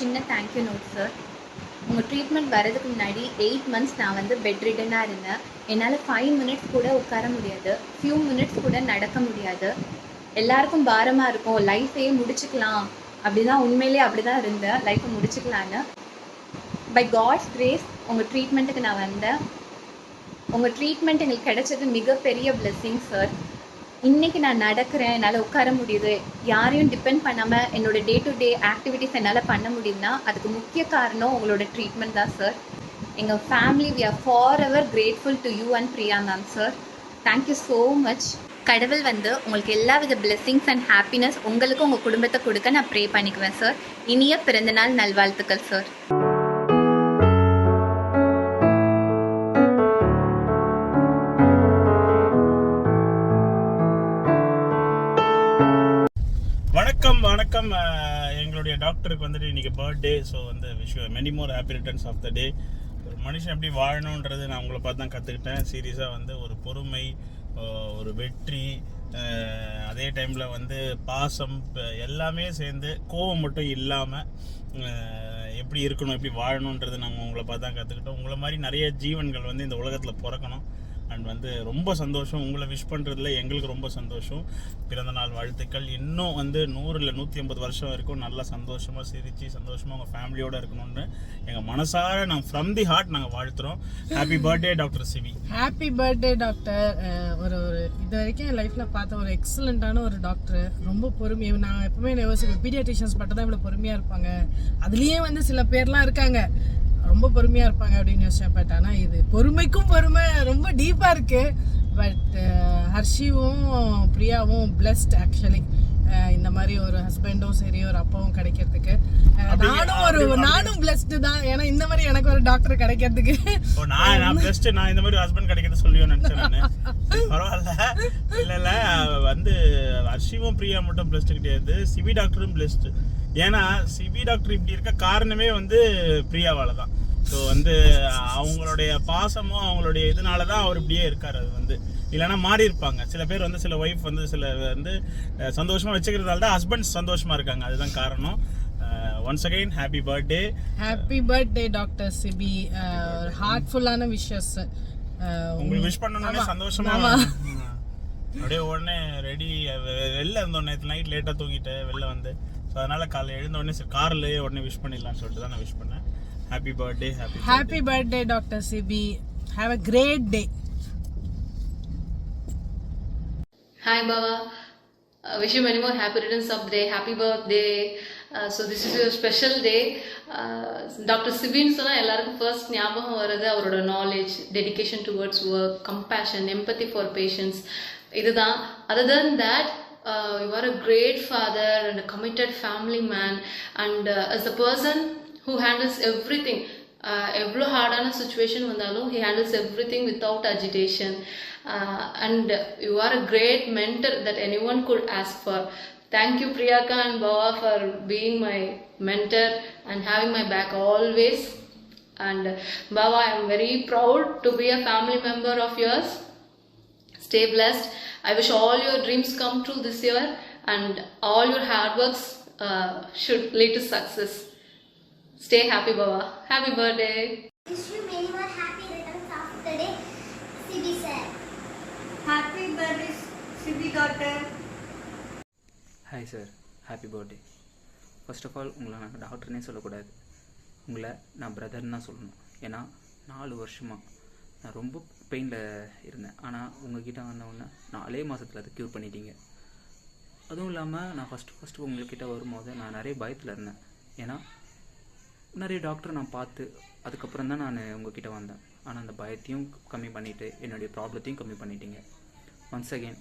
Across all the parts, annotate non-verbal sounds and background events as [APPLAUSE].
சின்ன thank you note sir உங்கள் treatment வரதுக்கு முன்னாடி எயிட் மந்த்ஸ் நான் வந்து பெட் ரிடனாக இருந்தேன். என்னால் ஃபைவ் மினிட்ஸ் கூட உட்கார முடியாது. ஃபியூ மினிட்ஸ் கூட நடக்க முடியாது. எல்லாருக்கும் பாரமாக இருக்கும். லைஃப்பையே முடிச்சுக்கலாம். அப்படிதான் உண்மையிலேயே அப்படி தான் இருந்தேன் லைஃப்பை முடிச்சுக்கலான்னு. பை காட்ஸ் கிரேஸ் உங்கள் ட்ரீட்மெண்ட்டுக்கு நான் வந்தேன். உங்கள் ட்ரீட்மெண்ட் எங்களுக்கு கிடைச்சது மிகப்பெரிய பிளெஸ்ஸிங் சார் இன்னைக்கு நான் நடக்கிறேன் என்னால் உட்கார முடியுது யாரையும் டிபெண்ட் பண்ணாமல் என்னோட டே டு டே ஆக்டிவிட்டீஸ் என்னால் பண்ண முடியுதுன்னா அதுக்கு முக்கிய காரணம் உங்களோட ட்ரீட்மெண்ட் தான் சார் எங்கள் family we are forever grateful to you and Priya ma'am sir thank you so much கடவுள் வந்து உங்களுக்கு எல்லா வித பிளெஸ்ஸிங்ஸ் அண்ட் ஹாப்பினஸ் உங்களுக்கு உங்கள் குடும்பத்தை கொடுக்க நான் ப்ரே பண்ணிக்குவேன் சார் இனிய பிறந்தநாள் நல்வாழ்த்துக்கள் சார் டாக்டருக்கு வந்துட்டு இன்றைக்கி பர்த்டே ஸோ வந்து wish many more happy returns of the day ஒரு மனுஷன் எப்படி வாழணுன்றது நான் உங்களை பார்த்து தான் கற்றுக்கிட்டேன் சீரியஸாக வந்து ஒரு பொறுமை ஒரு வெற்றி அதே டைமில் வந்து பாசம் எல்லாமே சேர்ந்து கோவம் மட்டும் இல்லாமல் எப்படி இருக்கணும் எப்படி வாழணுன்றது நாங்கள் உங்களை பார்த்து தான் கற்றுக்கிட்டோம் உங்களை மாதிரி நிறைய ஜீவன்கள் வந்து இந்த உலகத்தில் பிறக்கணும். அண்ட் வந்து ரொம்ப சந்தோஷம். உங்களை விஷ் பண்ணுறதுல எங்களுக்கு ரொம்ப சந்தோஷம். பிறந்த நாள் வாழ்த்துக்கள். இன்னும் வந்து நூறு இல்லை நூற்றி ஐம்பது வருஷம் இருக்கும் நல்லா சந்தோஷமாக சிரித்து சந்தோஷமாக உங்கள் ஃபேமிலியோடு இருக்கணும்னு எங்கள் மனசார நாங்கள் ஃப்ரம் தி ஹார்ட் நாங்கள் வாழ்த்துறோம். Happy birthday doctor Sibi happy birthday doctor ஒரு ஒரு இது வரைக்கும் என் லைஃப்பில் பார்த்த ஒரு எக்ஸலண்ட்டான ஒரு டாக்டர் ரொம்ப பொறுமை. நான் எப்பவுமே யோசிப்பேன் பீடியாட்ரிஷியன்ஸ் மட்டும் தான் இவ்வளோ பொறுமையாக இருப்பாங்க. அதுலேயே வந்து சில பேர்லாம் இருக்காங்க. ரொம்ப பொறுமையாக இருப்பாங்க அப்படின்னு யோசிச்சேன். பட் ஆனால் இது பொறுமைக்கும் பொறுமை ரொம்ப டீப்பாக இருக்குது பட் ஹர்ஷிவும் பிரியாவும் பிளெஸ்ட் ஆக்சுவலி இந்த மாதிரி ஒரு ஹஸ்பண்டும் சரி ஒரு அப்பாவும் கிடைக்கிறதுக்கு. அப்படி- நானும் ஒரு நானும் பிளெஸ்டு தான். ஏன்னா இந்த மாதிரி எனக்கு ஒரு டாக்டர் கிடைக்கிறதுக்கு. நான் நான் பெஸ்ட் நான் இந்த மாதிரி ஹஸ்பண்ட் கிடைக்கிறது சொல்லுவேன் நினச்சேன் நான். பரவாயில்ல. இல்லை இல்லை வந்து அர்ஷிவும் பிரியா மட்டும் பெஸ்ட் கிடையாது. சிவி டாக்டரும் பெஸ்ட் ஏன்னா சிவி டாக்டர் இப்படி இருக்க காரணமே வந்து பிரியாவால தான் ஸோ வந்து அவங்களுடைய பாசமும் அவங்களுடைய இதனால தான் அவர் இப்படியே இருக்கார் அது வந்து. இல்லைன்னா மாறி இருப்பாங்க. சில பேர் வந்து சில ஒய்ஃப் வந்து சில வந்து அஹ், சந்தோஷமா வச்சுக்கிறதால தான் ஹஸ்பண்ட் சந்தோஷமா இருக்காங்க. அதுதான் காரணம். Once again happy birthday happy birthday doctor Sibi ஹார்ட்ஃபுல்லான wishes உங்களுக்கு விஷ் பண்ணணும்னே சந்தோஷமா. அப்படியே உடனே ரெடி வெளில இருந்தோம் நேற்று நைட் லேட்டாக தூங்கிட்டேன் வெளில வந்து ஸோ அதனால காலைல எழுந்த உடனே சரி கார்லேயே உடனே விஷ் பண்ணிடலாம்னு சொல்லிட்டு தான் நான் விஷ் பண்ணேன். Happy birthday happy happy birthday doctor Sibi have a great day wish you many more happy returns of the day, happy birthday. Uh, so this is your special day. Doctor சிபின்னு சொன்னால் எல்லாருக்கும் first ஞாபகம் வர்றது அவரோட knowledge dedication towards work compassion empathy for patients இதுதான். Other than that uh, you are a great father and a committed family man and uh, as a person who handles everything uh, எவ்வளோ ஹார்டான situation வந்தாலும் he handles everything without agitation uh, and you are a great mentor that anyone could ask for thank you priyaka and baba for being my mentor and having my back always and uh, baba i am very proud to be a family member of yours Stay blessed. I wish all your dreams come true this year and all your hard works uh, should lead to success. Stay happy, Baba. Happy birthday. Wish you many more happy returns of the day, CB sir. Happy birthday, Sibi daughter. Hi sir happy birthday first of all உங்களை நான் டாக்டர்னே சொல்லக்கூடாது உங்களை நான் பிரதர்னு தான் சொல்லணும் ஏன்னா நாலு வருஷமாக நான் ரொம்ப பெயினில் இருந்தேன். ஆனால் உங்ககிட்ட வந்தவொடனே நாலே மாதத்தில் அதை க்யூர் பண்ணிட்டீங்க. அதுவும் இல்லாமல் நான் ஃபஸ்ட்டு ஃபஸ்ட்டு உங்கள்கிட்ட வரும்போது நான் நிறைய பயத்தில் இருந்தேன். ஏன்னா நிறைய டாக்டர் நான் பார்த்து அதுக்கப்புறம் தான் நான் உங்ககிட்ட வந்தேன். ஆனால் அந்த பயத்தையும் கம்மி பண்ணிவிட்டு என்னுடைய ப்ராப்ளத்தையும் கம்மி பண்ணிட்டீங்க. Once again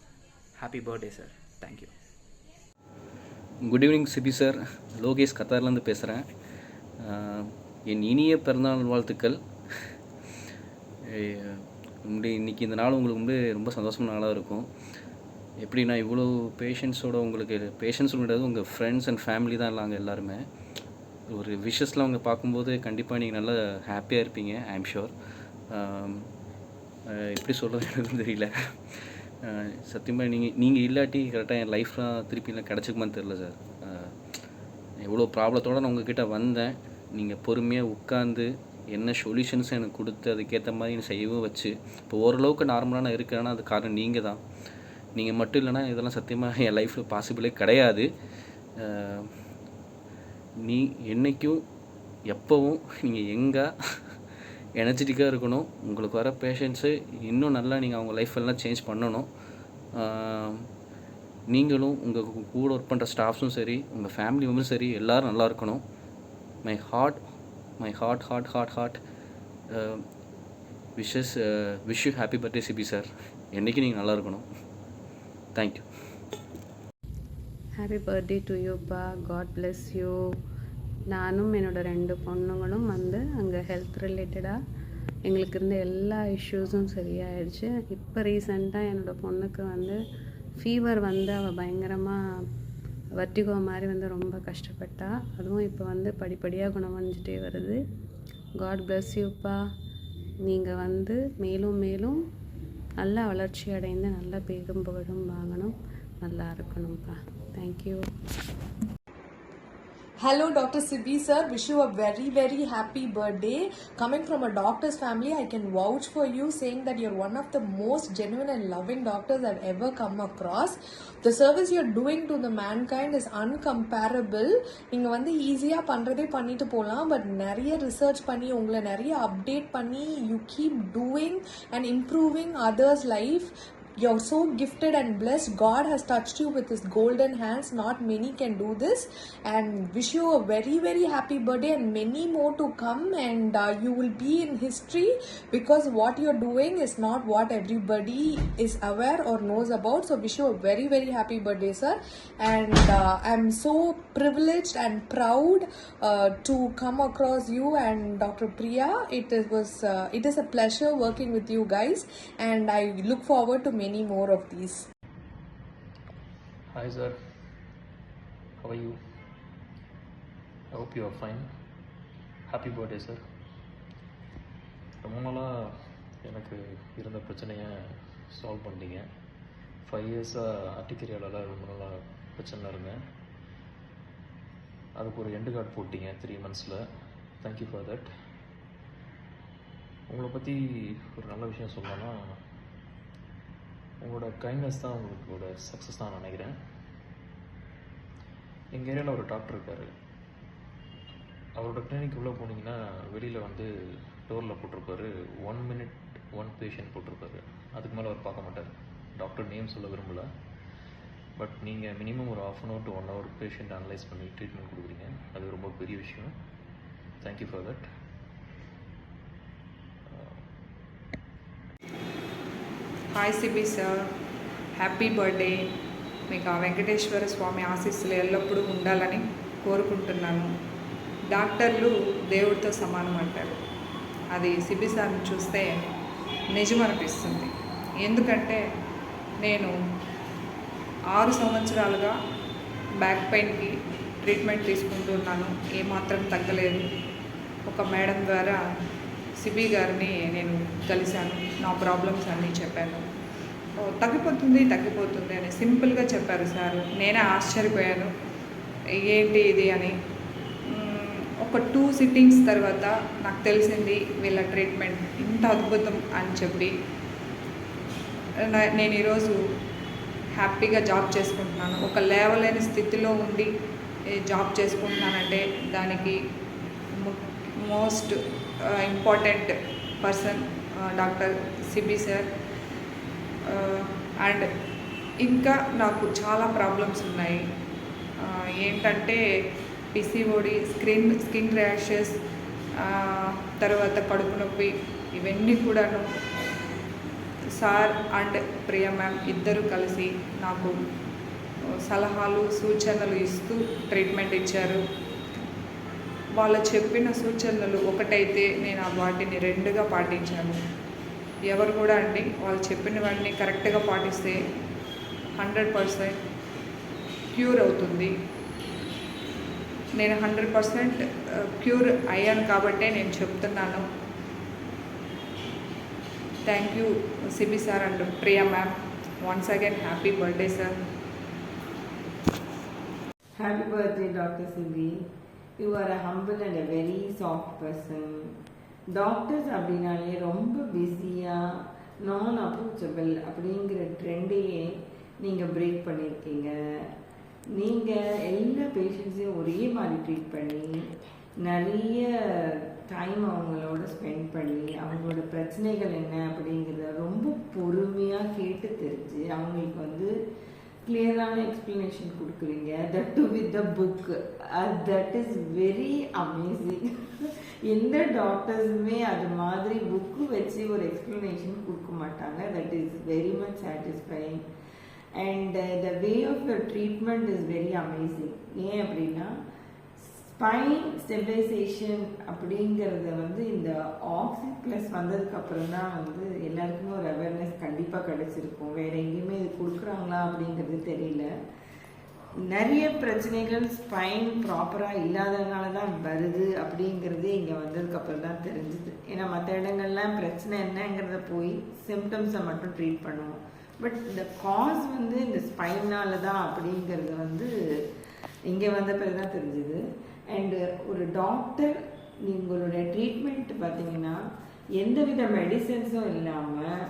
happy birthday sir thank you good evening Sibi sir Lokesh கத்தார்லேருந்து பேசுகிறேன் என் இனிய பிறந்தநாள் வாழ்த்துக்கள். ஏ- உங்களுடைய இன்றைக்கி இந்த நாள் உங்களுக்கு வந்து ரொம்ப சந்தோஷமான நாளாக இருக்கும். எப்படின்னா இவ்வளோ பேஷண்ட்ஸோட உங்களுக்கு பேஷண்ட்ஸ் கிடையாது உங்கள் ஃப்ரெண்ட்ஸ் அண்ட் ஃபேமிலி தான் இல்லாங்க எல்லாருமே. ஒரு விஷஸ்லாம் அவங்க பார்க்கும்போது கண்டிப்பாக நீங்கள் நல்லா ஹாப்பியாக இருப்பீங்க ஐ எம் ஷுர் எப்படி சொல்கிறது எனக்கு தெரியல. சத்தியமாக நீங்கள் நீங்கள் இல்லாட்டி கரெக்டாக என் லைஃப்லாம் திருப்பி எனக்கு கிடச்சிக்குமான்னு தெரில சார் எவ்வளோ ப்ராப்ளத்தோடு நான் உங்ககிட்ட வந்தேன். நீங்கள் பொறுமையாக உட்காந்து என்ன சொல்யூஷன்ஸ் எனக்கு கொடுத்து அதுக்கேற்ற மாதிரி எனக்கு செய்யவும் வச்சு. இப்போ ஓரளவுக்கு நார்மலாக நான் இருக்கிறேன்னா அது காரணம் நீங்கள் தான். நீங்கள் மட்டும் இல்லைன்னா இதெல்லாம் சத்தியமாக [LAUGHS] என் லைஃப்பில் பாசிபிளே கிடையாது. நீ என்றைக்கும் எப்போவும் நீங்கள் எங்கே எனர்ஜெட்டிக்காக [LAUGHS] இருக்கணும் உங்களுக்கு வர பேஷண்ட்ஸு இன்னும் நல்லா நீங்கள் அவங்க லைஃப் எல்லாம் சேஞ்ச் பண்ணணும். நீங்களும் உங்கள் கூட ஒர்க் பண்ணுற ஸ்டாஃப்ஸும் சரி உங்கள் ஃபேமிலி மெம்பரும் சரி எல்லோரும் நல்லா இருக்கணும். My heart my heart heart heart heart wishes wish you happy birthday Sibi sir என்றைக்கு நீங்கள் நல்லா இருக்கணும்? Thank you happy birthday to யூப்பா God bless you நானும் என்னோடய ரெண்டு பொண்ணுங்களும் வந்து அங்கே ஹெல்த் ரிலேட்டடாக எங்களுக்கு இருந்த எல்லா இஷ்யூஸும் சரியாயிடுச்சு. இப்போ ரீசெண்டாக என்னோடய பொண்ணுக்கு வந்து ஃபீவர் வந்து அவள் பயங்கரமாக வர்டிகோ மாதிரி வந்து ரொம்ப கஷ்டப்பட்டா அதுவும் இப்போ வந்து படிப்படியாக குணமடைஞ்சிட்டே வருது. காட் பிளஸ் யூப்பா நீங்கள் வந்து மேலும் மேலும் நல்லா வளர்ச்சி அடைந்து நல்ல பேரும் புகழும் வாங்கணும். நல்லா இருக்கணும்ப்பா thank you Hello, Dr. Sibi sir. Wish you a very, very happy birthday. Coming from a doctor's family, I can vouch for you saying that you're one of the most genuine and loving doctors I've ever come across. The service you're doing to the mankind is uncomparable. நீங்கள் வந்து ஈஸியாக பண்ணுறதே பண்ணிட்டு போகலாம் but நிறைய research பண்ணி உங்களை நிறைய அப்டேட் பண்ணி you keep doing and improving others life you're so gifted and blessed. God has touched you with his golden hands. Not many can do this. And wish you a very very happy birthday and many more to come. And uh, you will be in history because what you're doing is not what everybody is aware or knows about. So wish you a very very happy birthday sir. And uh, i'm so privileged and proud uh, to come across you and dr priya. It was uh, it is a pleasure working with you guys. And i look forward to many more of these Hi, sir. How are you? I hope you are fine. Happy birthday, sir. ரொம்ப நாளாக எனக்கு இருந்த பிரச்சனையை solve பண்ணிட்டீங்க five இயர்ஸாக அட்டிக்கரியாலால் ரொம்ப நாளாக பிரச்சனை இருந்தேன் அதுக்கு ஒரு எண்டு கார்டு போட்டீங்க த்ரீ மந்த்ஸில் தேங்க்யூ ஃபார் தட் உங்களை பற்றி ஒரு நல்ல விஷயம் சொல்லணும்னா உங்களோட கைண்ட்னஸ் தான் உங்களோட சக்ஸஸ் தான் நினைக்கிறேன். எங்கள் ஏரியாவில் ஒரு டாக்டர் இருக்கார். அவரோட கிளினிக் உள்ளே போனீங்கன்னா வெளியில் வந்து டோரில் போட்டிருப்பாரு. ஒன் மினிட் ஒன் பேஷண்ட் போட்டிருப்பாரு. அதுக்கு மேலே அவர் பார்க்க மாட்டார். டாக்டர் நேம் சொல்ல விரும்பல. பட் நீங்கள் மினிமம் ஒரு half an hour to one hour patient analyse பண்ணி ட்ரீட்மெண்ட் கொடுக்குறீங்க. அது ரொம்ப பெரிய விஷயம். Thank you for that hi Sibi sir happy birthday మీకు ఆ వెంకటేశ్వర స్వామి ఆశీస్సులు ఎల్లప్పుడూ ఉండాలని కోరుకుంటున్నాను. డాక్టర్లు దేవుడితో సమానం అంటారు. అది సిబి సార్ని చూస్తే నిజం అనిపిస్తుంది. ఎందుకంటే నేను ఆరు సంవత్సరాలుగా బ్యాక్ పెయిన్కి ట్రీట్మెంట్ తీసుకుంటున్నాను ఏమాత్రం తగ్గలేదు. ఒక మేడం ద్వారా సిబి గారిని నేను కలిశాను. నా ప్రాబ్లమ్స్ అన్నీ చెప్పాను. తగ్గిపోతుంది తగ్గిపోతుంది అని సింపుల్గా చెప్పారు సార్. నేనే ఆశ్చర్యపోయాను. ఏంటి ఇది అని. ఒక టూ సిట్టింగ్స్ తర్వాత నాకు తెలిసింది వీళ్ళ ట్రీట్మెంట్ ఇంత అద్భుతం అని చెప్పి. నేను ఈరోజు హ్యాపీగా జాబ్ చేసుకుంటున్నాను. ఒక లేవలేని స్థితిలో ఉండి జాబ్ చేసుకుంటున్నానంటే దానికి most important person doctor Sibi sir and ఇంకా నాకు చాలా ప్రాబ్లమ్స్ ఉన్నాయి. Uh, ఏంటంటే పిసిఓడి స్క్రీన్ స్కిన్ ర్యాషెస్ తర్వాత కడుపు నొప్పి ఇవన్నీ కూడాను. సార్ అండ్ ప్రియ మ్యామ్ ఇద్దరు కలిసి నాకు uh, సలహాలు సూచనలు ఇస్తూ ట్రీట్మెంట్ ఇచ్చారు. వాళ్ళు చెప్పిన సూచనలు ఒకటైతే నేను ఆ వాటిని రెండుగా పాటించాను. ఎవరు కూడా అండి వాళ్ళు చెప్పినవన్నీ కరెక్ట్గా పాటిస్తే హండ్రెడ్ పర్సెంట్ క్యూర్ అవుతుంది. నేను హండ్రెడ్ పర్సెంట్ క్యూర్ అయ్యాను కాబట్టే నేను చెప్తున్నాను. Thank you Sibi sir and Priya ma'am. Once again happy birthday sir. Happy birthday doctor Sibi. You are a humble and a very soft person doctors அப்படின்னாலே ரொம்ப பிஸியாக நான் அப்ரோச்சபிள் அப்படிங்கிற ட்ரெண்டையே நீங்கள் பிரேக் பண்ணியிருக்கீங்க நீங்கள் எல்லா பேஷண்ட்ஸையும் ஒரே மாதிரி ட்ரீட் பண்ணி நிறைய டைம் அவங்களோட ஸ்பெண்ட் பண்ணி அவங்களோட பிரச்சனைகள் என்ன அப்படிங்கிறத ரொம்ப பொறுமையாக கேட்டு தெரிஞ்சு அவங்களுக்கு வந்து கிளியரான எக்ஸ்ப்ளனேஷன் கொடுக்குறீங்க. That to with the book that is very amazing எந்த டாக்டர்ஸுமே அது மாதிரி புக்கு வச்சு ஒரு எக்ஸ்ப்ளனேஷன் கொடுக்க மாட்டாங்க. That is very much satisfying and the way of your treatment is very amazing ஏன் அப்படின்னா ஸ்பைன் ஸ்டெபிலைசேஷன் அப்படிங்கிறத வந்து இந்த ஆக்சி ப்ளஸ் வந்ததுக்கு அப்புறம் தான் வந்து எல்லாருக்குமே ஒரு அவேர்னஸ் கண்டிப்பாக கிடைச்சிருக்கும். வேற எங்கேயுமே இது கொடுக்குறாங்களா அப்படிங்கிறது தெரியல. நிறைய பிரச்சனைகள் ஸ்பைன் ப்ராப்பராக இல்லாததுனால தான் வருது அப்படிங்கிறது இங்கே வந்ததுக்கு அப்புறம் தான் தெரிஞ்சுது. ஏன்னா மற்ற இடங்கள்லாம் பிரச்சனை என்னங்கிறத போய் சிம்டம்ஸை மட்டும் ட்ரீட் பண்ணுவோம். பட் இந்த காஸ் வந்து இந்த ஸ்பைனால தான் அப்படிங்கிறது வந்து இங்கே வந்த பிறகு தான் தெரிஞ்சுது. அண்டு ஒரு டாக்டர் உங்களுடைய ட்ரீட்மெண்ட் பார்த்தீங்கன்னா எந்தவித மெடிசன்ஸும் இல்லாமல்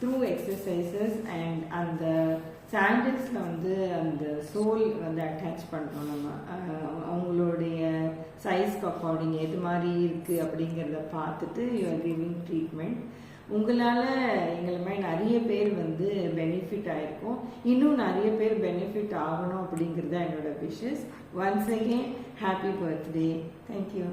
த்ரூ எக்ஸசைசஸ் அண்ட் அந்த சாண்டில்ஸில் வந்து அந்த சோல் வந்து அட்டாச் பண்ணுறோம் நம்ம. அவங்களுடைய சைஸ்க்கு அக்கார்டிங் எது மாதிரி இருக்குது அப்படிங்கிறத பார்த்துட்டு யூஆர் கிவிங் ட்ரீட்மெண்ட் உங்களால் எங்களை மாதிரி நிறைய பேர் வந்து பெனிஃபிட் ஆகிருக்கும் இன்னும் நிறைய பேர் பெனிஃபிட் ஆகணும் அப்படிங்கிறது தான் என்னோட wishes once happy birthday. Thank you.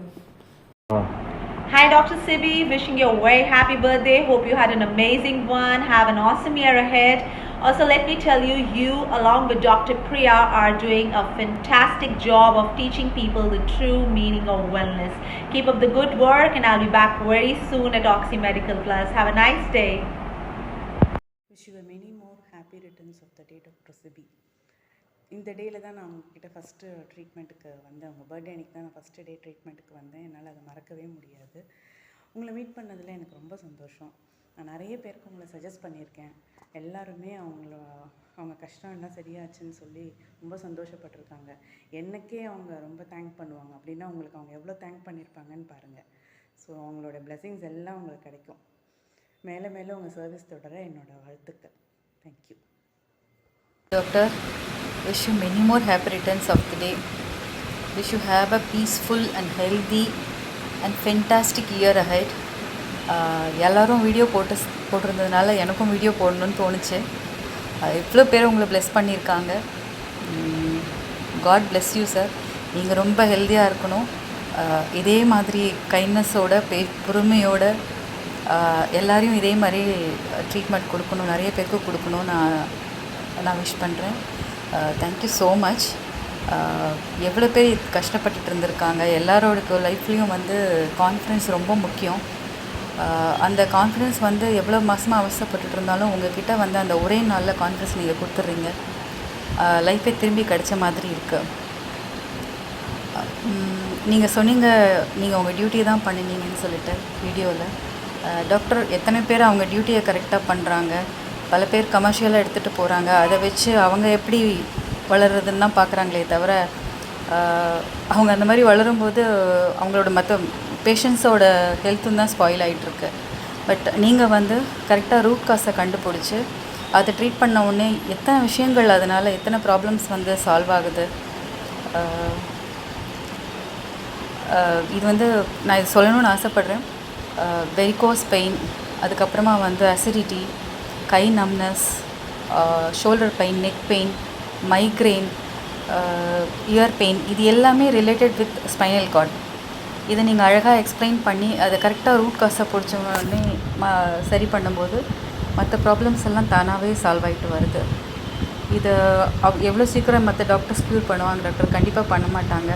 Hi, Dr. Sibi. Wishing you a very happy birthday. Hope you had an amazing one. Have an awesome year ahead. Also, let me tell you, you along with Dr. Priya are doing a fantastic job of teaching people the true meaning of wellness. Keep up the good work, and I'll be back very soon at Oxy Medical Plus. Have a nice day. Wish you many more happy returns of the date, Dr. Sibi. இந்த டேயில் தான் நான் அவங்கக்கிட்ட first ட்ரீட்மெண்ட்டுக்கு வந்தேன். அவங்க birthday அன்றைக்கி தான் நான் ஃபஸ்ட்டு டே ட்ரீட்மெண்ட்டுக்கு வந்தேன். என்னால் அதை மறக்கவே முடியாது. உங்களை மீட் பண்ணதில் எனக்கு ரொம்ப சந்தோஷம். நான் நிறைய பேருக்கு உங்களை சஜஸ்ட் பண்ணியிருக்கேன். எல்லாருமே அவங்கள அவங்க கஷ்டம் எல்லாம் சரியாச்சுன்னு சொல்லி ரொம்ப சந்தோஷப்பட்டிருக்காங்க. எனக்கே அவங்க ரொம்ப தேங்க் பண்ணுவாங்க. அப்படின்னா உங்களுக்கு அவங்க எவ்வளோ தேங்க் பண்ணியிருப்பாங்கன்னு பாருங்கள் ஸோ அவங்களோட பிளெஸிங்ஸ் எல்லாம் உங்களுக்கு கிடைக்கும். மேலே மேலே உங்கள் சர்வீஸ் தொடர என்னோடய வாழ்த்துக்கள். Thank you doctor wish you many more happy returns of the day. Wish you have a peaceful and healthy and fantastic year ahead எல்லோரும் வீடியோ போட்டு போட்டிருந்ததுனால எனக்கும் வீடியோ போடணும்னு தோணுச்சு. இவ்வளோ பேர் உங்களை ப்ளெஸ் பண்ணியிருக்காங்க. காட் bless யூ சார் நீங்கள் ரொம்ப ஹெல்த்தியாக இருக்கணும். இதே மாதிரி கைண்ட்னஸோட பே பொறுமையோட எல்லோரையும் எல்லாரையும் இதே மாதிரி ட்ரீட்மெண்ட் கொடுக்கணும். நிறைய பேருக்கு கொடுக்கணும். நான் நான் விஷ் பண்ணுறேன் தேங்க்யூ ஸோ மச் எவ்வளோ பேர் கஷ்டப்பட்டுட்டு இருந்திருக்காங்க. எல்லாரோட லைஃப்லேயும் வந்து கான்ஃபிடென்ஸ் ரொம்ப முக்கியம். Uh, அந்த கான்ஃபிடென்ஸ் வந்து எவ்வளோ மாதமாக அவசரப்பட்டுட்டு இருந்தாலும் உங்ககிட்ட வந்து அந்த ஒரே நாளில் கான்ஃபிடென்ஸ் நீங்கள் கொடுத்துட்றீங்க லைஃபே uh, திரும்பி கிடைச்ச மாதிரி இருக்குது uh, நீங்கள் சொன்னீங்க நீங்கள் உங்கள் டியூட்டி தான் பண்ணினீங்கன்னு சொல்லிட்டு வீடியோவில் டாக்டர் எத்தனை பேர் அவங்க டியூட்டியை கரெக்டாக பண்ணுறாங்க பல பேர் கமர்ஷியலாக எடுத்துகிட்டு போகிறாங்க அதை வச்சு அவங்க எப்படி வளர்றதுன்னு தான் பார்க்குறாங்களே தவிர அவங்க அந்த மாதிரி வளரும்போது அவங்களோட மற்ற பேஷண்ட்ஸோட ஹெல்த்தும் தான் ஸ்பாயில் ஆகிட்டுருக்கு பட் நீங்கள் வந்து கரெக்டாக ரூட் காஸை கண்டுபிடிச்சி அதை ட்ரீட் பண்ண உடனே எத்தனை விஷயங்கள் அதனால் எத்தனை ப்ராப்ளம்ஸ் வந்து சால்வ் ஆகுது? இது வந்து நான் இது சொல்லணும்னு ஆசைப்பட்றேன். வெரிகோஸ் பெயின் அதுக்கப்புறமா வந்து அசிடிட்டி கை numbness shoulder pain neck pain migraine ear pain இது எல்லாமே ரிலேட்டட் வித் ஸ்பைனல் கார்ட் இதை நீங்கள் அழகாக எக்ஸ்பிளைன் பண்ணி அதை கரெக்டாக ரூட் காசை பிடிச்ச உடனே ம சரி பண்ணும்போது மற்ற ப்ராப்ளம்ஸ் எல்லாம் தானாகவே சால்வ் ஆகிட்டு வருது. இதை அவ் எவ்வளோ சீக்கிரம் மற்ற டாக்டர்ஸ் க்யூர் பண்ணுவாங்க டாக்டர் கண்டிப்பாக பண்ண மாட்டாங்க.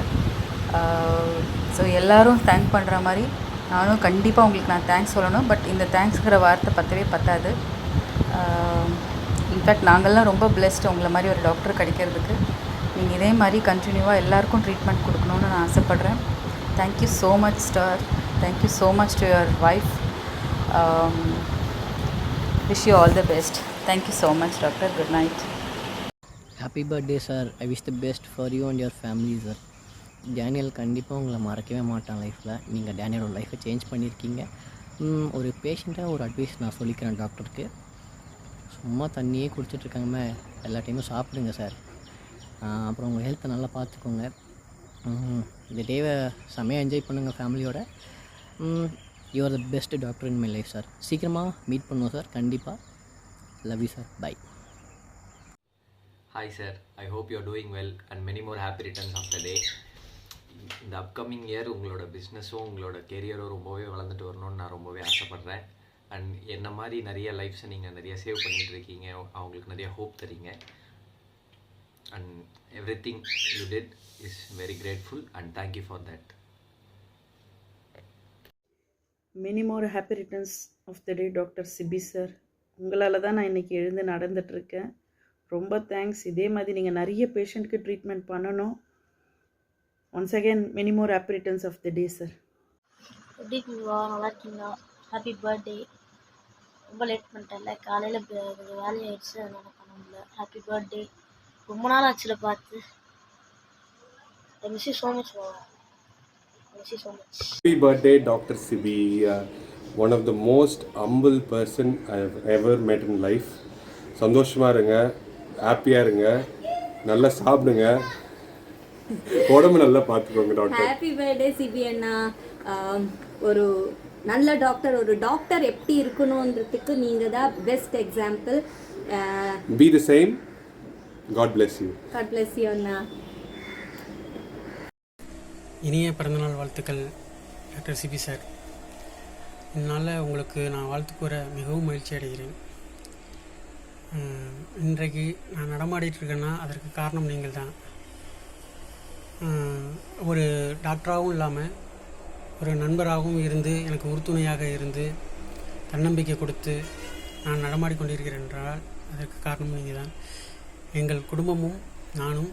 ஸோ எல்லோரும் தேங்க் பண்ணுற மாதிரி நானும் கண்டிப்பாக உங்களுக்கு நான் தேங்க்ஸ் சொல்லணும் பட் இந்த தேங்க்ஸுங்கிற வார்த்தை பத்தவே பத்தாது. இன்ஃபேக்ட் நாங்கள்லாம் ரொம்ப பிளெஸ்ட் உங்களை மாதிரி ஒரு டாக்டர் கிடைக்கிறதுக்கு. நீங்கள் இதே மாதிரி கண்டினியூவாக எல்லாருக்கும் ட்ரீட்மெண்ட் கொடுக்கணுன்னு நான் ஆசைப்பட்றேன். Thank you so much star thank you so much to your wife wish you all the best thank you so much doctor good night happy birthday sir I wish the best for you and your family sir Daniel கண்டிப்பாக உங்களை மறக்கவே மாட்டான் லைஃப்பில் நீங்கள் டேனியலோட லைஃப்பை change பண்ணியிருக்கீங்க ஒரு பேஷண்ட்டாக ஒரு அட்வைஸ் நான் சொல்லிக்கிறேன் டாக்டருக்கு சும்மா தண்ணியே குடிச்சிட்ருக்காங்கமே எல்லா டைமும் சாப்பிடுங்க சார். அப்புறம் உங்கள் ஹெல்த்தை நல்லா பார்த்துக்கோங்க. இந்த டேவை செமையாக என்ஜாய் பண்ணுங்கள் ஃபேமிலியோட you're the best doctor in my life sir சீக்கிரமாக மீட் பண்ணுவோம் சார் கண்டிப்பாக love you sir bye hi sir I hope you're doing well and many more happy returns of the day இந்த அப்கமிங் இயர் உங்களோட பிஸ்னஸும் உங்களோட கெரியரும் ரொம்பவே வளர்ந்துட்டு வரணும்னு நான் ரொம்பவே ஆசைப்பட்றேன். அண்ட் என்ன மாதிரி நிறைய லைஃப்ஸை நீங்கள் நிறைய சேவ் பண்ணிட்டு இருக்கீங்க அவங்களுக்கு நிறைய ஹோப் தரீங்க. And everything you did is very grateful and thank you for that many more happy returns of the day doctor Sibi sir உங்களால் தான் நான் இன்றைக்கி எழுந்து நடந்துட்டுருக்கேன் ரொம்ப தேங்க்ஸ் இதே மாதிரி நீங்கள் நிறைய பேஷண்ட்க்கு ட்ரீட்மெண்ட் பண்ணணும். Once again many more happy returns of the day sir எப்படி இருக்கீங்களா நல்லா இருக்கீங்களா? ஹாப்பி பர்த்டே ரொம்ப லேட் பண்ணிட்டேன்ல. காலையில் கொஞ்சம் வேலையாயிடுச்சு அதனால் பண்ண முடியல. ஹாப்பி பர்த்டே ரொம்ப நாள் ஆச்சுல பார்த்து. I miss you so much miss you so much Happy birthday, Dr. Sibi. Uh, one of the most humble person I've ever met in life. சந்தோஷமா இருங்க. ஹாப்பியாக இருங்க. நல்லா சாப்பிடுங்க. உடம்பு நல்லா பார்த்துக்கோங்க டாக்டர் ஹாப்பி பர்த்டே சிபி அண்ணா. ஒரு நல்ல டாக்டர் ஒரு டாக்டர் எப்படி இருக்கணுன்றதுக்கு நீங்கள் தான் best example be the same God bless you God bless you அண்ணா. இனிய பிறந்தநாள் வாழ்த்துக்கள் டாக்டர் சிபி சார். இதனால் உங்களுக்கு நான் வாழ்த்து கூற மிகவும் மகிழ்ச்சி அடைகிறேன். இன்றைக்கு நான் நடமாடிட்டு இருக்கேன்னா அதற்கு காரணம் நீங்கள் தான் ஒரு டாக்டராகவும் இல்லாமல் ஒரு நண்பராகவும் இருந்து எனக்கு உறுதுணையாக இருந்து தன்னம்பிக்கை கொடுத்து நான் நடமாடிக்கொண்டிருக்கிறேன் என்றால் அதற்கு காரணம் நீங்கள் தான் எங்கள் குடும்பமும் நானும்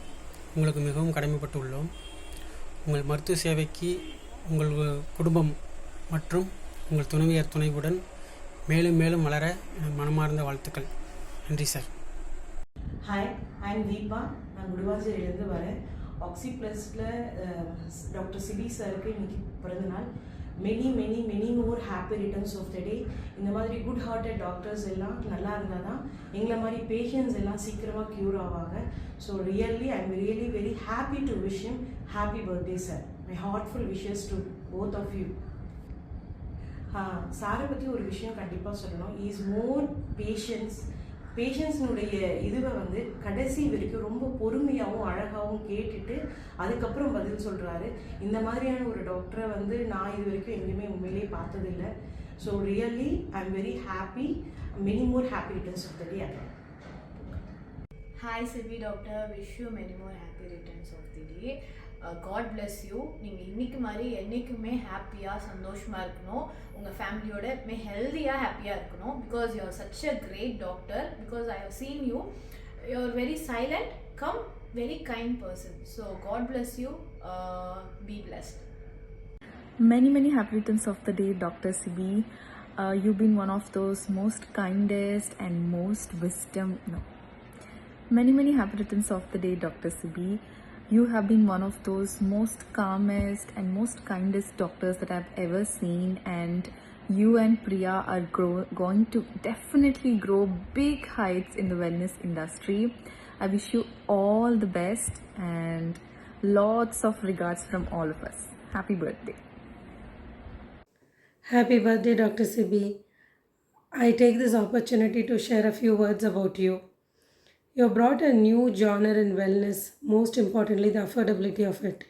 உங்களுக்கு மிகவும் கடமைப்பட்டு உள்ளோம் உங்கள் மருத்துவ சேவைக்கு உங்கள் குடும்பம் மற்றும் உங்கள் துணைவியார் துணைவுடன் மேலும் மேலும் வளர மனமார்ந்த வாழ்த்துக்கள். நன்றி சார். ஹாய் ஐம் தீபா நான் குடுவாஞ்சேரியிலேருந்து வரேன். ஆக்சி ப்ளஸில் டாக்டர் சிபி சாருக்கு இன்னைக்கு பிறந்தநாள் many many many more happy returns of the day இந்த மாதிரி குட் ஹார்ட்டட் டாக்டர்ஸ் எல்லாம் நல்லா இருந்தால் தான் எங்களை மாதிரி பேஷண்ட்ஸ் எல்லாம் சீக்கிரமாக க்யூர் ஆவாங்க. So really I am really very happy to wish him happy birthday sir my heartful wishes to both of you சாரை பற்றி ஒரு விஷயம் கண்டிப்பாக சொல்லணும். இஸ் மோர் பேஷன்ஸ் பேஷண்ட்ஸினுடைய இதுவை வந்து கடைசி வரைக்கும் ரொம்ப பொறுமையாகவும் அழகாகவும் கேட்டுட்டு அதுக்கப்புறம் பதில் சொல்கிறாரு இந்த மாதிரியான ஒரு டாக்டரை வந்து நான் இது வரைக்கும் எங்கேயுமே உண்மையிலேயே பார்த்ததில்லை. So really I am very happy many more happy returns of the day hi செவி doctor wish you many more happy returns of the day God bless you நீங்கள் இன்னைக்கு மாதிரி என்றைக்குமே ஹாப்பியாக சந்தோஷமாக இருக்கணும் உங்கள் ஃபேமிலியோட மே ஹெல்த்தியாக ஹாப்பியாக இருக்கணும் because you are such a great doctor because I have seen you you are very silent calm very kind person so god bless you be blessed Many, many happy returns of the day, Dr. Sibi. Uh, you've been one of those most kindest and most wisdom. No. Many, many happy returns of the day, Dr. Sibi. You have been one of those most calmest and most kindest doctors that I've ever seen, and you and Priya are grow, going to definitely grow big heights in the wellness industry. I wish you all the best and lots of regards from all of us. Happy birthday. Happy birthday, Dr. Sibi. I take this opportunity to share a few words about you. You have brought a new genre in wellness, most importantly, the affordability of it.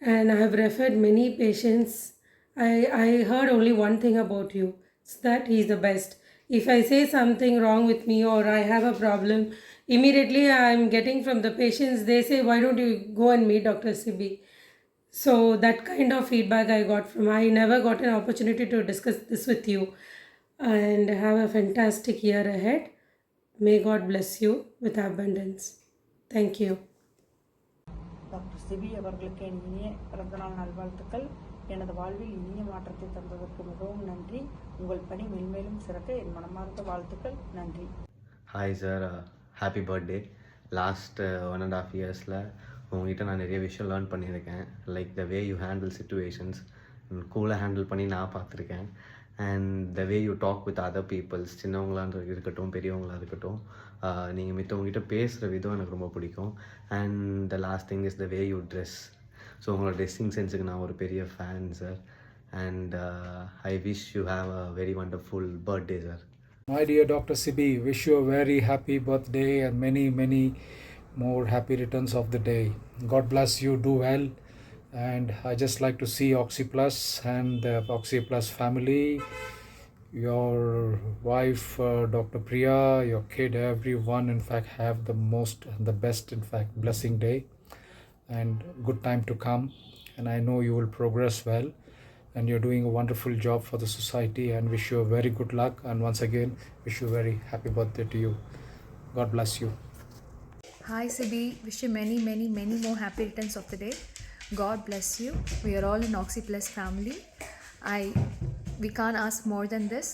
And I have referred many patients. I, I heard only one thing about you it's that he is the best. If I say something wrong with me or I have a problem, immediately I'm getting from the patients, they say, Why don't you go and meet Dr. Sibi? So that kind of feedback I got from I never got an opportunity to discuss this with you and have a fantastic year ahead. May God bless you with abundance. Thank you. Doctor Sibi அவர்களுக்கு என் இனிய பிறந்தநாள் நல்வாழ்த்துக்கள் எனது வாழ்வில் இனிய மாற்றத்தை தந்ததற்கு மிகவும் நன்றி உங்கள் பணி மென்மேலும் சிறக்க என் மனமார்ந்த வாழ்த்துக்கள் நன்றி Hi, sir. Uh, happy birthday. Last one and of இயர்ஸில் உங்ககிட்ட நான் நிறைய விஷயம் லேர்ன் பண்ணியிருக்கேன் like the way you handle situations கூலாக ஹேண்டில் பண்ணி நான் பார்த்துருக்கேன் and the way you talk with other peoples சின்னவங்களாக இருக்கட்டும் பெரியவங்களாக இருக்கட்டும் நீங்கள் மித்தவங்ககிட்ட பேசுகிற விதம் எனக்கு ரொம்ப பிடிக்கும் and the last thing is the way you dress so உங்களோட ட்ரெஸ்ஸிங் சென்ஸுக்கு நான் ஒரு பெரிய fan sir and I wish you have a very wonderful birthday sir My dear Dr. Sibi, wish you a very happy birthday and many, many more happy returns of the day. God bless you, do well. And I just like to see Oxy Plus and the Oxy Plus family, your wife, uh, Dr. Priya, your kid, everyone, in fact, have the most, the best, in fact, blessing day and good time to come. And I know you will progress well and you're doing a wonderful job for the society and wish you a very good luck and once again wish you a very happy birthday to you god bless you Hi Sibi, wish you many, many, many more happy returns of the day. God bless you. We are all an Oxy Plus family. I we can't ask more than this.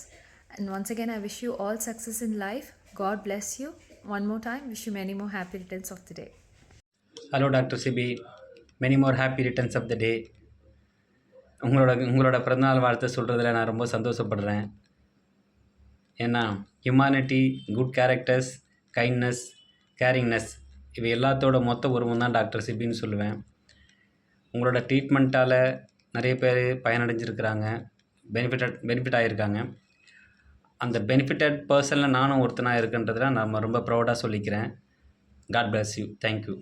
And once again, I wish you all success in life. God bless you. One more time, wish you many more happy returns of the day. Hello doctor Sibi many more happy returns of the day உங்களோட உங்களோட பிறந்தநாள் வாழ்த்து சொல்கிறதுல நான் ரொம்ப சந்தோஷப்படுறேன் ஏன்னா humanity good characters kindness caringness இவை எல்லாத்தோட மொத்த உருவம் தான் டாக்டர் சிபின்னு சொல்லுவேன் உங்களோட ட்ரீட்மெண்ட்டால் நிறைய பேர் பயனடைஞ்சிருக்கிறாங்க. பெனிஃபிட்டட் பெனிஃபிட் ஆகியிருக்காங்க அந்த பெனிஃபிட்டட் பர்சனில் நானும் ஒருத்தனாக இருக்குன்றதுல நம்ம ரொம்ப ப்ரௌடாக சொல்லிக்கிறேன். God bless you thank you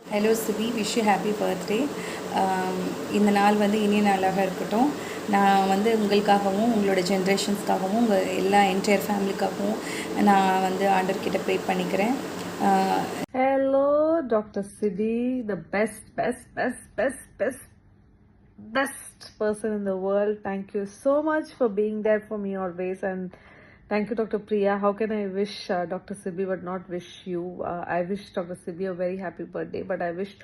hello CV wish you happy birthday இந்த நாள் வந்து இனிய நாளாக இருக்கட்டும். நான் வந்து உங்களுக்காகவும் உங்களோட ஜென்ரேஷன்ஸ்க்காகவும் உங்கள் எல்லா என்டையர் ஃபேமிலிக்காகவும் நான் வந்து ஆண்டர்கிட்ட ப்ரே பண்ணிக்கிறேன். Hello, Dr. Sibi, the best, best, best, best, best, best person in the world. Thank you so much for being there for me always. And thank you, Dr. Priya. How can I wish uh, Dr. Sibi but not wish you? Uh, I wish Dr. Sibi a very happy birthday, but I wish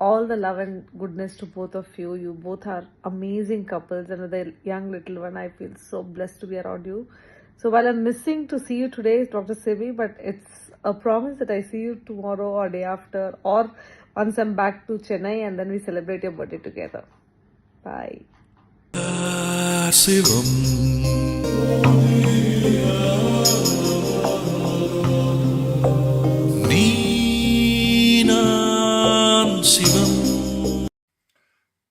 all the love and goodness to both of you. You both are amazing couples, and a young little one, I feel so blessed to be around you. So while I'm missing to see you today, Dr. Sibi, but it's a promise that I see you tomorrow or day after or once I'm back to Chennai and then we celebrate your birthday together. Bye.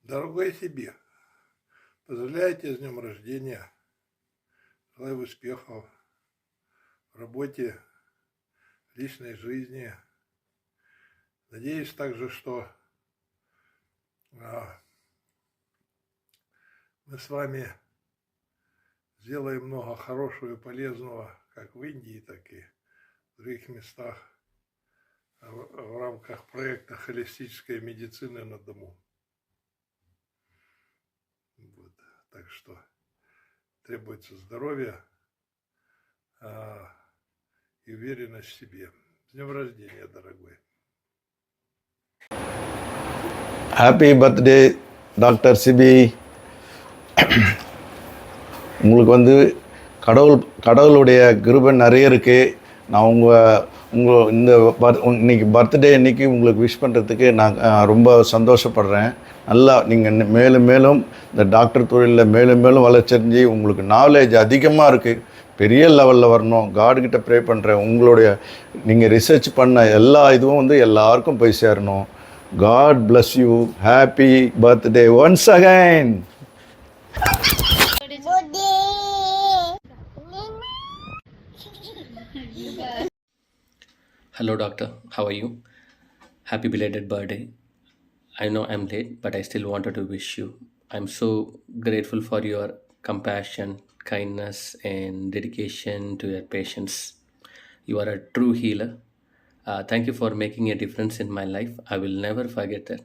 Дорогой себе, поздравляйте с днем рождения, желаю успехов в работе, личной жизни. Надеюсь также, что а, мы с вами сделаем много хорошего и полезного как в Индии, так и в других местах в, в рамках проекта холистической медицины на дому. Вот. Так что требуется здоровье а, и уверенность в себе. С днем рождения, дорогой. Happy birthday doctor Sibi உங்களுக்கு வந்து கடவுள் கடவுளுடைய கிருபை நிறைய இருக்குது நான் உங்கள் உங்கள் இந்த பர் இன்னைக்கு பர்த்டே அன்னைக்கு உங்களுக்கு விஷ் பண்ணுறதுக்கு நான் அஹ், ரொம்ப சந்தோஷப்படுறேன் நல்லா நீங்கள் மேலும் மேலும் இந்த டாக்டர் தொழிலில் மேலும் மேலும் வளர்ச்சடைஞ்சு உங்களுக்கு நாலேஜ் அதிகமாக இருக்குது பெரிய லெவலில் வரணும் காட்கிட்ட ப்ரே பண்ணுறேன் உங்களுடைய நீங்கள் ரிசர்ச் பண்ண எல்லா இதுவும் வந்து எல்லாருக்கும் போய் சேரணும் God bless you happy birthday once again Hello, doctor. How are you? Happy belated birthday. I know I'm late, but I still wanted to wish you. I'm so grateful for your compassion, kindness, and dedication to your patients. You are a true healer. Uh, thank you for making a difference in my life. I will never forget that.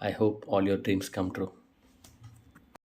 I hope all your dreams come true.